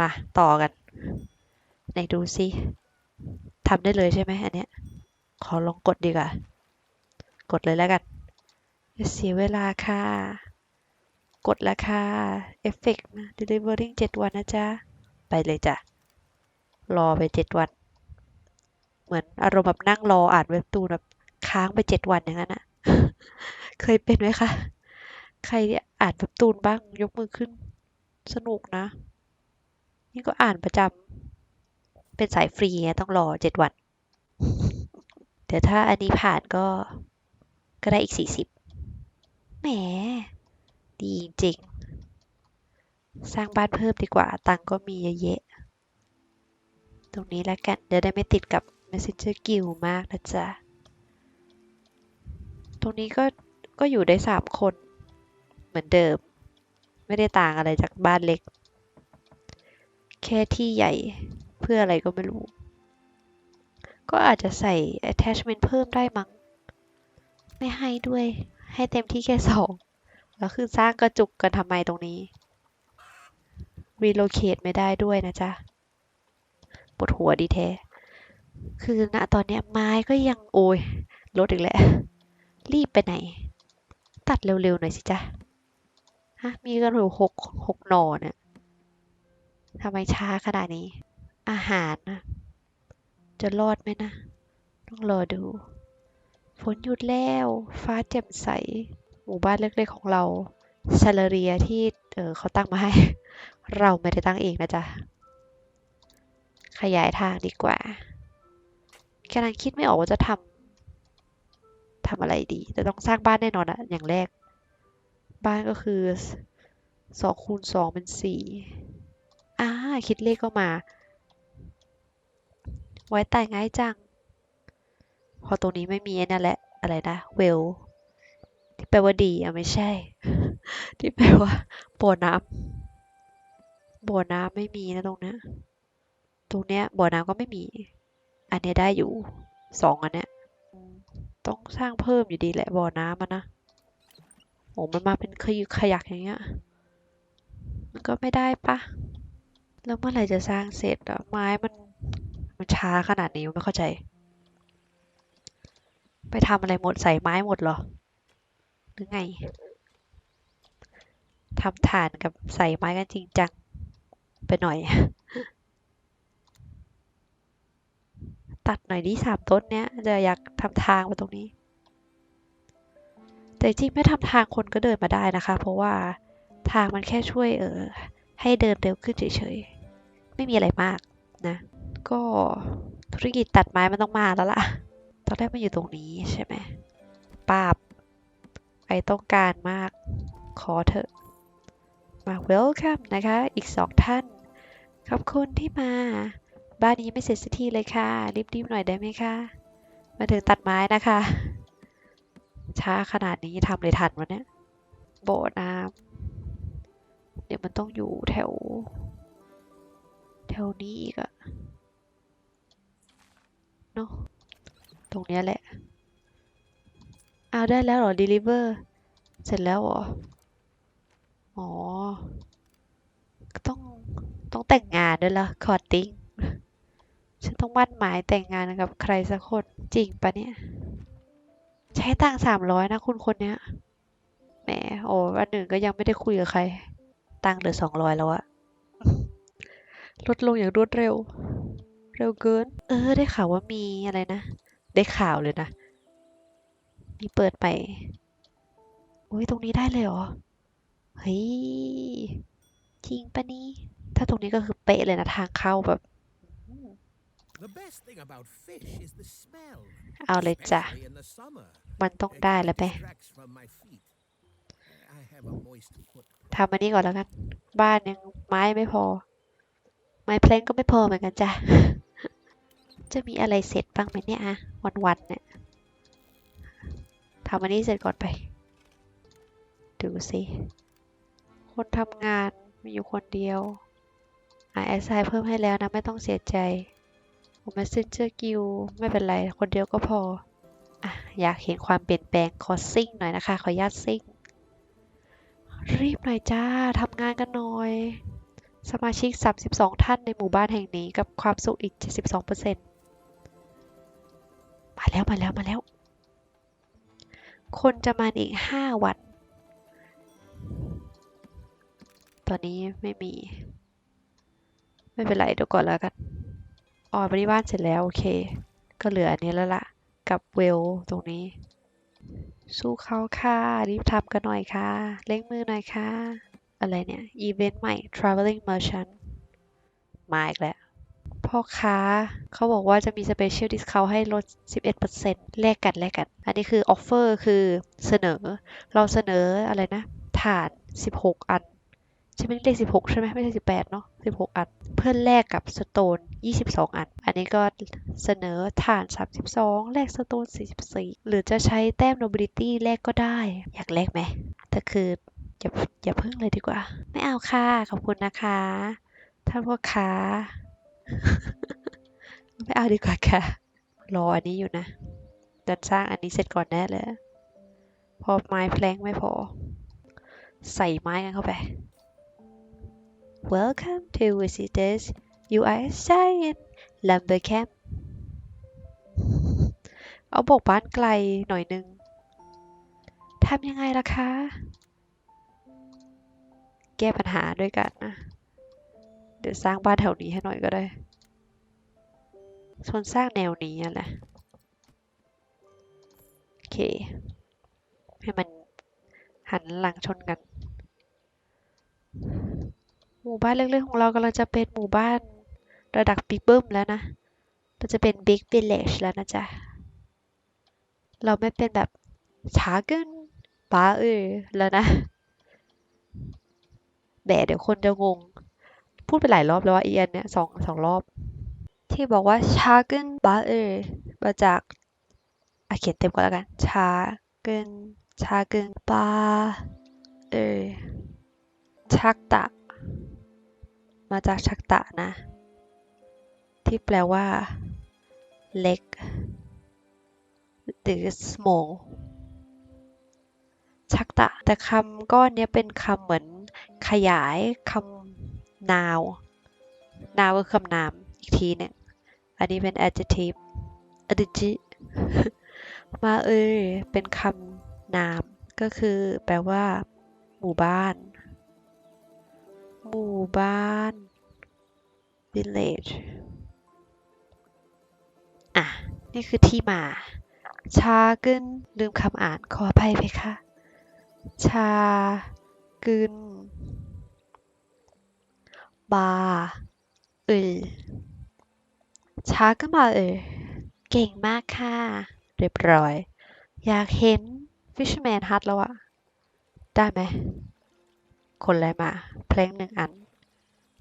มาต่อกัน ไหนดูซิทำได้เลยใช่ไหมอันเนี้ย ขอลองกดดีกว่า กดเลยแล้วกันเสียเวลาค่ะ กดแล้วค่ะเอฟเฟกต์นะ delivering 7วันนะจ๊ะ ไปเลยจ้ะ รอไป7วัน เหมือนอารมณ์แบบนั่งรออ่านเว็บตูนแบบค้างไป7วันอย่างนั้นอะเคยเป็นไหมคะ ใครอ่านเว็บตูนบ้างยกมือขึ้น สนุกนะ นี่ก็อ่านประจำเป็นสายฟรีต้องรอ7วัน เดี๋ยวถ้าอันนี้ผ่านก็ก็ได้อีก40แหม ดีจริง สร้างบ้านเพิ่มดีกว่า ตังก็มีเยอะแยะ ตรงนี้แล้วกัน เดี๋ยวได้ไม่ติดกับ Messenger Guild มากนะจ๊ะ ตรงนี้ก็ก็อยู่ได้สามคน เหมือนเดิม ไม่ได้ต่างอะไรจากบ้านเล็ก แค่ที่ใหญ่เพื่ออะไรก็ไม่รู้ ก็อาจจะใส่ attachment เพิ่มได้มั้ง ไม่ให้ด้วย ให้เต็มที่แค่สองแล้วคือสร้างกระจุกกันทำไมตรงนี้ relocate ไม่ได้ด้วยนะจ๊ะปวดหัวดีแท้ คือณตอนนี้ไม้ก็ยังโอยลดอีกแล้ว รีบไปไหน ตัดเร็วๆหน่อยสิจ๊ะ ฮะ มีกันอยู่หกหกหน่อเนี่ย ทำไมช้าขนาดนี้ อาหารนะ จะรอดไหมนะ ต้องรอดู ฝนหยุดแล้ว ฟ้าแจ่มใส หมู่บ้านเล็กๆของเราชาลเรียที่เออเขาตั้งมาให้ เราไม่ได้ตั้งเองนะจ๊ะ ขยายทางดีกว่ากำลังคิดไม่ออกว่าจะทำทำอะไรดี แต่ต้องสร้างบ้านแน่นอนอะอย่างแรก บ้านก็คือสองคูณสองเป็นสี่ อ่าคิดเลขก็มา ไว้แต่ง่ายจัง พอตรงนี้ไม่มีนั่นแหละ อะไรนะ เวล ที่แปลว่าดีอะไม่ใช่ ที่แปลว่าบ่อน้ำบ่อน้ำไม่มีนะตรงนี้ตรงเนี้ยบ่อน้ำก็ไม่มี อันเนี้ยได้อยู่สองอันเนี้ยต้องสร้างเพิ่มอยู่ดีแหละบ่อน้ำมันนะโอ้มันมาเป็นขยุกขยักอย่างเงี้ย มันก็ไม่ได้ปะ แล้วเมื่อไหร่จะสร้างเสร็จอะไม้มันมันช้าขนาดนี้ไม่เข้าใจ ไปทำอะไรหมดใส่ไม้หมดเหรอ หรือไงทำฐานกับใส่ไม้กันจริงจัง ไปหน่อย ตัดหน่อยดิสามต้นเนี้ย จะอยากทำทางมาตรงนี้ แต่จริงไม่ทำทางคนก็เดินมาได้นะคะ เพราะว่าทางมันแค่ช่วยเออให้เดินเร็วขึ้นเฉยๆ ไม่มีอะไรมากนะ ก็ธุรกิจตัดไม้มันต้องมาแล้วล่ะ ตอนแรกมันอยู่ตรงนี้ใช่ไหมปาบไอต้องการมากขอเถอะ มา welcome นะคะ อีกสองท่าน ขอบคุณที่มา บ้านนี้ไม่เสร็จสักทีเลยค่ะ รีบๆหน่อยได้ไหมคะ มาถึงตัดไม้นะคะ ช้าขนาดนี้ทำเลยทันวันเนี้ยโบน้ำเดี๋ยวมันต้องอยู่แถว แถวนี้อีกอะเนาะตรงเนี้ยแหละอ้าวได้แล้วเหรอ deliver เสร็จแล้วเหรอ อ๋อ ต้องต้องแต่งงานด้วยเหรอคอร์ติ้งฉันต้องมั่นหมายแต่งงานกับใครสักคนจริงปะเนี่ย ใช้ตังสามร้อยนะคุณคนเนี้ยแหมโอ้อันหนึ่งก็ยังไม่ได้คุยกับใคร ตังค์เหลือสองร้อยแล้วอะ ลดลงอย่างรวดเร็ว เร็วเกิน เออ ได้ข่าวว่ามีอะไรนะ ได้ข่าวเลยนะ มีเปิดไปอุ้ยตรงนี้ได้เลยเหรอ เฮ้ย จริงปะนี่ ถ้าตรงนี้ก็คือเป๊ะเลยนะทางเข้าแบบ The best thing about fish is the smell. เอาเลยจ้ะ especially in the summer. มันต้องได้แล้ว It ไป distracts from my feet. I have a moist foot. ทำอันนี้ก่อนแล้วกัน บ้านยังไม้ไม่พอ ไม้เพลงก็ไม่พอเหมือนกันจ้ะ จะมีอะไรเสร็จบ้างไหมเนี่ยอะวันๆเนี่ยทำอันนี้เสร็จก่อนไป ดูสิคนทำงานมีอยู่คนเดียวอะแอสไซน์เพิ่มให้แล้วนะ ไม่ต้องเสียใจผม Messenger Guild ไม่เป็นไร คนเดียวก็พออะอยากเห็นความเปลี่ยนแปลงขอซิ่งหน่อยนะคะ ขอญาตซิ่ง รีบหน่อยจ้าทำงานกันหน่อย สมาชิก 32 ท่านในหมู่บ้านแห่งนี้กับความสุขอีก 72%มาแล้วมาแล้วมาแล้ว คนจะมาอีก 5 วัน ตอนนี้ไม่มี ไม่เป็นไรเดี๋ยวก่อนแล้วกันอ๋อบริบ้านเสร็จแล้ว โอเค ก็เหลืออันนี้แล้วล่ะ กับเวลตรงนี้ สู้เขาค่ะ รีบทำกันหน่อยค่ะเร่งมือหน่อยค่ะ อะไรเนี่ย อีเวนต์ใหม่ traveling merchant มาอีกแล้วพ่อค้าเขาบอกว่าจะมี special discount ให้ลด 11%แลกกันแลกกัน อันนี้คือ offer คือเสนอ เราเสนออะไรนะฐาน16 อัน ใช่ไหมเลข16 ใช่ไหมไม่ใช่ 18 เนาะ16 อัน เพื่อแลกกับสโตน 22 อัน อันนี้ก็เสนอฐาน 32 แลกสโตน 44 หรือจะใช้แต้ม nobility แลกก็ได้ อยากแลกไหมแต่คือ อย่าอย่าเพิ่งเลยดีกว่า ไม่เอาค่ะขอบคุณนะคะ ท่านพ่อค้าไม่เอาดีกว่าค่ะ รออันนี้อยู่นะดันสร้างอันนี้เสร็จก่อนแน่เลยพอไม้แพลงไม่พอ ใส่ไม้กันเข้าไป Welcome to visitors you are assigned lumber camp เอาบอกบ้านไกลหน่อยนึงทำยังไงล่ะคะ แก้ปัญหาด้วยกันนะ เดี๋ยวสร้างบ้านแถวนี้ให้หน่อยก็ได้ส่วนสร้างแนวนี้แหละโอเค ให้มันหันหลังชนกัน หมู่บ้านเล็กๆของเรากำลังจะเป็นหมู่บ้านระดับบิ๊กเบิ้มแล้วนะเราจะเป็นบิ๊กวิลเลจแล้วนะจ๊ะ เราไม่เป็นแบบช้าเกินป้าเออแล้วนะ แหมเดี๋ยวคนจะงง พูดไปหลายรอบแล้วว่าเอีอันเนี่ยสองสองรอบ ที่บอกว่าชาเกินบาเออมาจากอะเขียนเต็มก่อนแล้วกันชาเกินชาเกินบาเออชักตะ มาจากชักตะนะ ที่แปลว่าเล็กหรือ small ชักตะ แต่คำก้อนนี้เป็นคำเหมือน ขยายคำ noun noun ก็คือคำนามอีกทีหนึ่งอันนี้เป็น adjective adjective มาเอยเป็นคำนาม ก็คือแปลว่า หมู่บ้าน หมู่บ้าน village อะ นี่คือที่มา ชาเกินลืมคำอ่านขออภัยเพคะ ชาเกิน ออช้าก็มาเออเก่งมากค่ะ เรียบร้อย อยากเห็น Fisherman Hut แล้วอะได้ไหม คนอะไรมา เพลงหนึ่งอัน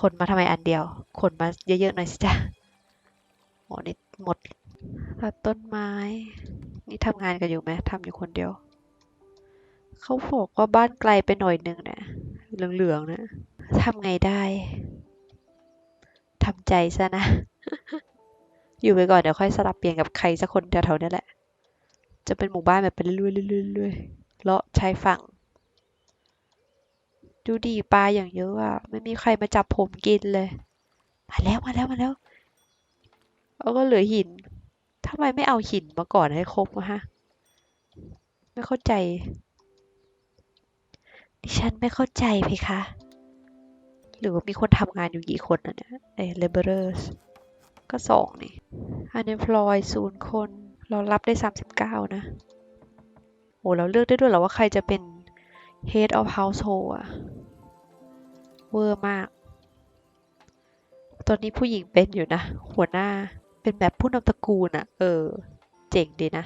คนมาทำไมอันเดียว คนมาเยอะๆหน่อยสิจ๊ะโอ้นี่หมดตัดต้นไม้ นี่ทำงานกันอยู่ไหมทำอยู่คนเดียว เขาบอกว่าบ้านไกลไปหน่อยนึงเนี่ยเหลืองๆนะทำไงได้ทำใจซะนะ อยู่ไปก่อนเดี๋ยวค่อยสลับเปลี่ยนกับใครสักคนแถวๆนี้แหละ จะเป็นหมู่บ้านแบบไปเรื่อยๆเรื่อยๆเลาะชายฝั่ง ดูดีปลาอย่างเยอะอะ ไม่มีใครมาจับผมกินเลย มาแล้วมาแล้วมาแล้วแล้วก็เหลือหินทำไมไม่เอาหินมาก่อนให้ครบวะฮะ ไม่เข้าใจ ดิฉันไม่เข้าใจเพคะ หรือว่ามีคนทำงานอยู่กี่คนอะเนี่ยเอ้ laborers ก็สองนี่ unemployed ศูนย์คน เรารับได้39นะ โอ้เราเลือกได้ด้วยเหรอว่าใครจะเป็น head of household อะเวอร์มาก ตอนนี้ผู้หญิงเป็นอยู่นะ หัวหน้าเป็นแบบผู้นำตระกูลอะเออ เจ๋งดีนะ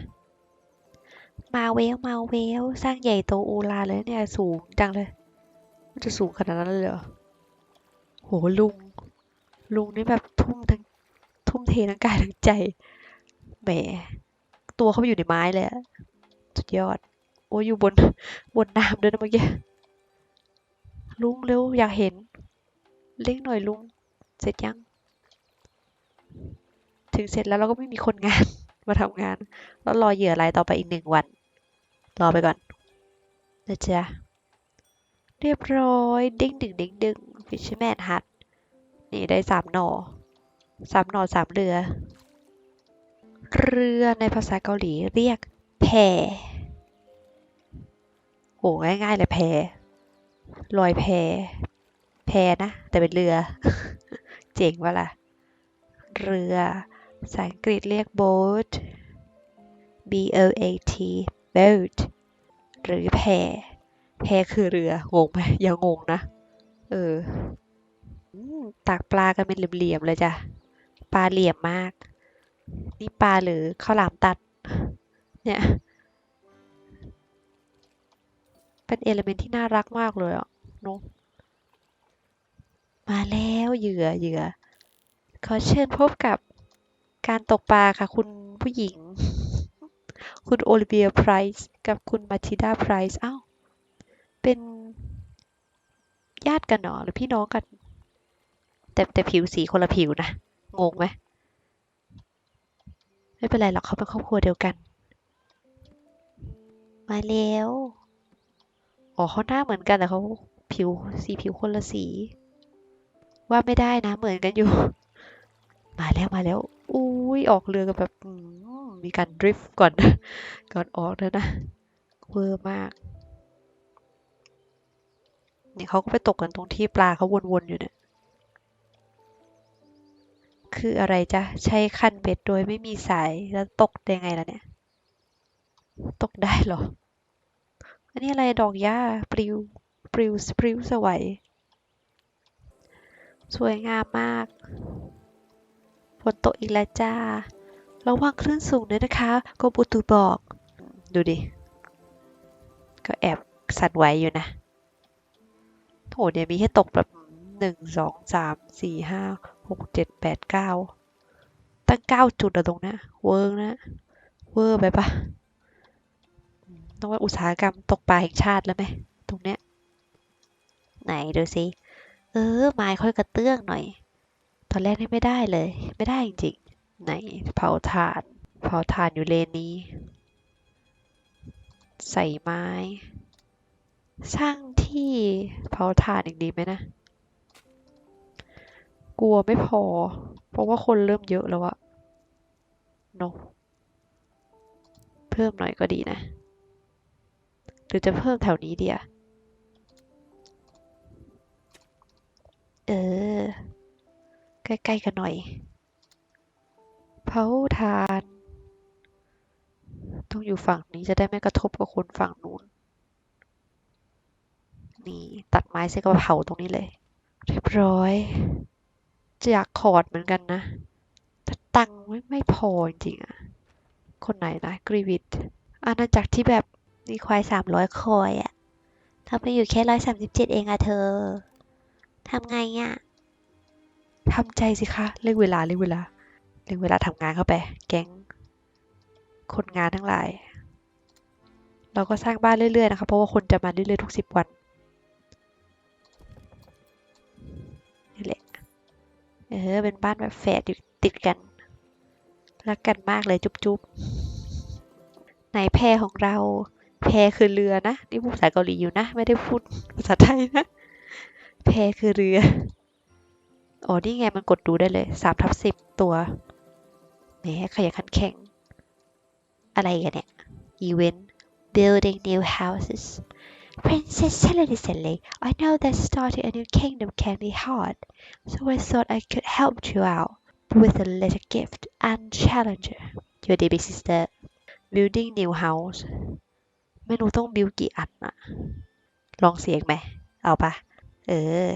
มาเวลมาเวลสร้างใหญ่โตโอลาเลยเนี่ยสูงจังเลย มันจะสูงขนาดนั้นเลยเหรอ โหลุง ลุงนี่แบบทุ่มทั้งทุ่มเททั้งกายทั้งใจ แหม ตัวเขาไปอยู่ในไม้เลยอะสุดยอด โอ้อยู่บนบนน้ำด้วยนะเมื่อกี้ ลุงเร็วอยากเห็น เร่งหน่อยลุง เสร็จยัง ถึงเสร็จแล้วเราก็ไม่มีคนงานมาทำงาน แล้วรอเหยื่อรายต่อไปอีกหนึ่งวัน รอไปก่อนนะจ๊ะเรียบร้อยด้งดึงด้งดึง Fisherman Hut นี่ได้สามหน่อสามหน่อสามเรือ เรือในภาษาเกาหลีเรียกแพโหง่ายๆเลยแพลอยแพแพนะ แต่เป็นเรือ เจ๋งวะล่ะ เรือภาษาอังกฤษเรียก boat b o a t boat หรือแพ แพคือเรือ งงไหมอย่างงงนะ เออตักปลากันเป็นเหลี่ยมๆเลยจ้ะ ปลาเหลี่ยมมาก นี่ปลาหรือข้าวหลามตัด เนี่ย เป็นเอลเมนที่น่ารักมากเลยอะเนอะมาแล้วเหยื่อเหยื่อ ขอเชิญพบกับการตกปลาค่ะ คุณผู้หญิง คุณโอลิเวียไพรส์กับคุณมาทิดาไพรส์อ้าว เป็นญาติกันเหรอหรือพี่น้องกัน แต่แต่ผิวสีคนละผิวนะ งงไหมไม่เป็นไรหรอกเขาเป็นครอบครัวเดียวกัน มาแล้ว อ๋อเขาหน้าเหมือนกันแต่เขาผิวสีผิวคนละสี ว่าไม่ได้นะ เหมือนกันอยู่ มาแล้วมาแล้วอุ้ยออกเรือกันแบบมีการดริฟต์ก่อน ก่อนออกแล้วนะเวอร์มากเนี่ยเขาก็ไปตกกันตรงที่ปลาเขาวนๆอยู่เนี่ยคืออะไรจ๊ะ ใช้คันเบ็ดโดยไม่มีสายแล้วตกได้ไงล่ะเนี่ย ตกได้เหรอ อันนี้อะไรดอกหญ้าปลิวปลิวปลิวสวย สวยงามมาก ฝนตกอีกแล้วจ้า ระวังคลื่นสูงด้วยนะคะกรมอุตุบอก ดูดิ ก็แอบสั่นไหวอยู่นะโหเนี่ยมีให้ตกแบบหนึ่งสองสามสี่ห้าหกเจ็ดแปดเก้าตั้งเก้าจุดอะตรงนี้เวิร์กนะ เวอร์ไปปะต้องว่าอุตสาหกรรมตกปลาแห่งชาติแล้วไหมตรงเนี้ย ไหนดูสิ เออไม้ค่อยกระเตื้องหน่อย ตอนแรกนี่ไม่ได้เลย ไม่ได้จริงๆไหนเผาถ่าน เผาถ่านอยู่เลนนี้ ใส่ไม้ สร้างที่เผาถ่านอีกดีไหมนะ กลัวไม่พอ เพราะว่าคนเริ่มเยอะแล้วอะเนอะเพิ่มหน่อยก็ดีนะ หรือจะเพิ่มแถวนี้เดีอะเออ ใกล้ๆกันหน่อย เผาถ่าน ต้องอยู่ฝั่งนี้จะได้ไม่กระทบกับคนฝั่งนู้น นี่ตัดไม้เสร็จก็เผาตรงนี้เลย เรียบร้อย จะอยากขอดเหมือนกันนะ แต่ตังค์ไม่ไม่พอจริงๆอะคนไหนนะกรีวิดอาณาจักรที่แบบมีควายสามร้อยคอยอะถ้าไปอยู่แค่ร้อยสามสิบเจ็ดเองอะเธอ ทำไงอะ ทำใจสิคะเรียกเวลาเรียกเวลาเรียกเวลาทำงานเข้าไป แก๊งคนงานทั้งหลาย เราก็สร้างบ้านเรื่อยๆนะคะเพราะว่าคนจะมาเรื่อยๆทุกสิบวันนี่แหละเออเป็นบ้านแบบแฝดอยู่ติดกันรักกันมากเลยจุ๊บๆไหนแพของเราแพคือเรือนะนี่พูดภาษาเกาหลีอยู่นะ ไม่ได้พูดภาษาไทยนะแพคือเรือ อ๋อนี่ไงมันกดดูได้เลยสามทับสิบตัวแหมขยันขันแข็งอะไรกันเนี่ย อีเวนต์ building new houses Princess Helena Sally, I know that starting a new kingdom can be hard, so I thought I could help you out with a little gift and challenge your dear big sister. Building new house ไม่รู้ต้องบิวกี่อันอะลองเสียงไหม เอาปะเออ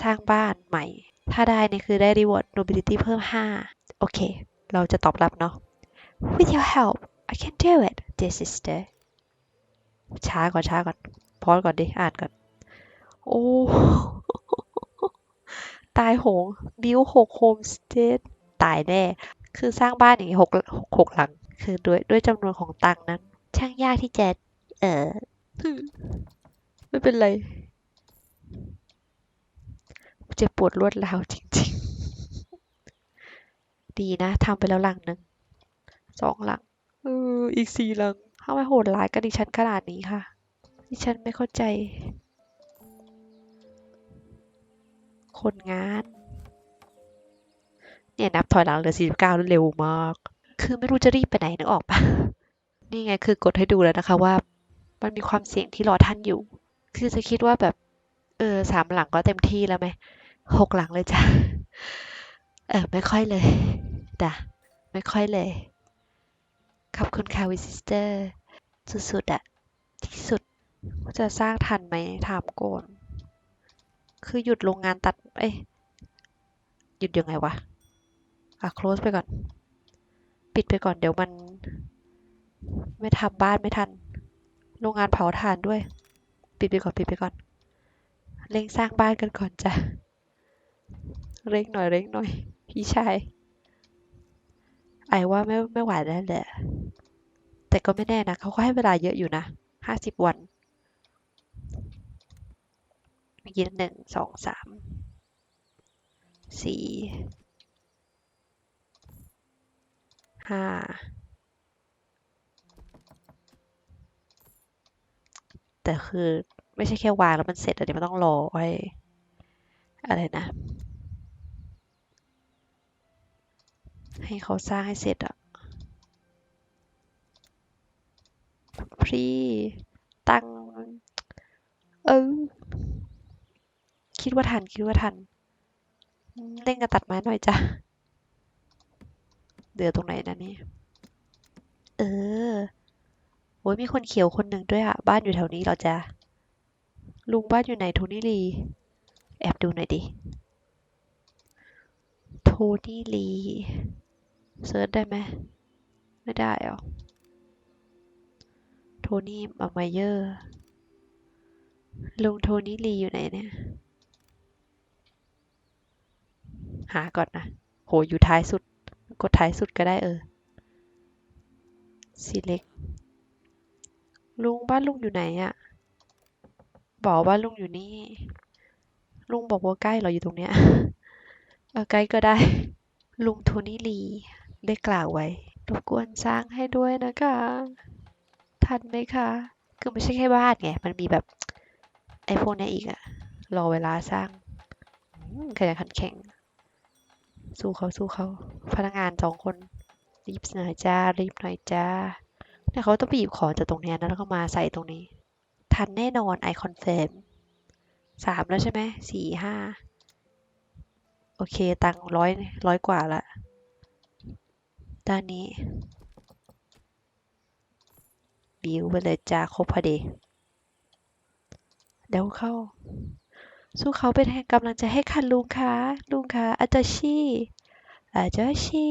สร้างบ้านใหม่ ถ้าได้เนี่ยคือได้ reward nobility เพิ่ม 5 โอเค เราจะตอบรับเนาะ With your help I can do it dear sister ช้าก่อนช้าก่อน พอสก่อนดิ อ่านก่อน โอ้ ตายโหง บิวหกโฮมสเตทตายแน่ คือสร้างบ้านอย่างนี้หกหกหกหลัง คือด้วยด้วยจำนวนของตังนั้น ช่างยากที่จะ เออไม่เป็นไร เจ็บปวดรวดร้าวจริงๆ ดีนะทำไปแล้วหลังหนึ่งสองหลังเอออีกสี่หลังทำไมโหดร้ายกับดิฉันขนาดนี้ค่ะ ดิฉันไม่เข้าใจ คนงาน เนี่ยนับถอยหลังเหลือ49แล้วเร็วมาก คือไม่รู้จะรีบไปไหนนึกออกปะนี่ไงคือกดให้ดูแล้วนะคะว่ามันมีความเสี่ยงที่รอท่านอยู่ คือจะคิดว่าแบบ เออสามหลังก็เต็มที่แล้วไหม หกหลังเลยจ้ะ เออ ไม่ค่อยเลยจ้ะไม่ค่อยเลย ขอบคุณค่ะวิซิสเตอร์ สุดๆอะที่สุด จะสร้างทันไหมถามโกน คือหยุดโรงงานตัด เอ้ย หยุดยังไงวะ อะ close ไปก่อน ปิดไปก่อนเดี๋ยวมัน ไม่ทำบ้านไม่ทัน โรงงานเผาถ่านด้วย ปิดไปก่อน ปิดไปก่อน เร่งสร้างบ้านกันก่อนจ้ะ เร่งหน่อยเร่งหน่อย พี่ชาย ไอว่าไม่ไม่ไหวแล้วแหละ แต่ก็ไม่แน่นะเขาก็ให้เวลาเยอะอยู่นะห้าสิบวันเมื่อกี้หนึ่งสองสามสี่ห้าแต่คือไม่ใช่แค่วางแล้วมันเสร็จอันนี้มันต้องรอไว้ อะไรนะ ให้เขาสร้างให้เสร็จอะพรีตั้งเออคิดว่าทัน คิดว่าทันเร่งกันตัดไม้หน่อยจ้ะเดือตรงไหนนะนี่เออโอ้ยมีคนเขียวคนหนึ่งด้วยอะบ้านอยู่แถวนี้เหราจะลุงบ้านอยู่ไหนโทนี่ลี แอบดูหน่อยดิโทนี่ลีเซิร์ชได้ไหมไม่ได้หรอโทนี่มาไมเยอร์ลุงโทนี่ลีอยู่ไหนเนี่ย หาก่อนนะ โหอยู่ท้ายสุด กดท้ายสุดก็ได้เออ select ลุงบ้านลุงอยู่ไหนอะบอกว่าลุงอยู่นี่ ลุงบอกว่าใกล้เหราอยู่ตรงเนี้ยเออใกล้ก็ได้ ลุงโทนี่ลีได้กล่าวไว้รบกวนสร้างให้ด้วยนะคะ ทันไหมคะ คือไม่ใช่แค่บ้านไง มันมีแบบไอ้พวกเนี้ยอีกอะรอเวลาสร้างอืมขยันขันแข็ง สู้เขาสู้เขา พนักงานสองคน รีบหน่อยจ้า รีบหน่อยจ้าเนี่ยเขาต้องไปหยิบของจากตรงเนี้ยนะแล้วก็มาใส่ตรงนี้ ทันแน่นอนไอคอนเฟิร์ม สามแล้วใช่ไหมสี่ห้าโอเค ตังร้อยร้อยกว่าละด้านนี้ บิวไปเลยจ้าครบพอดีเดี๋ยวเข้า สู้เขาเป็นแห่งกำลังใจให้ค่ะลุงคะลุงคะอาจารย์ชีอาจารย์ชี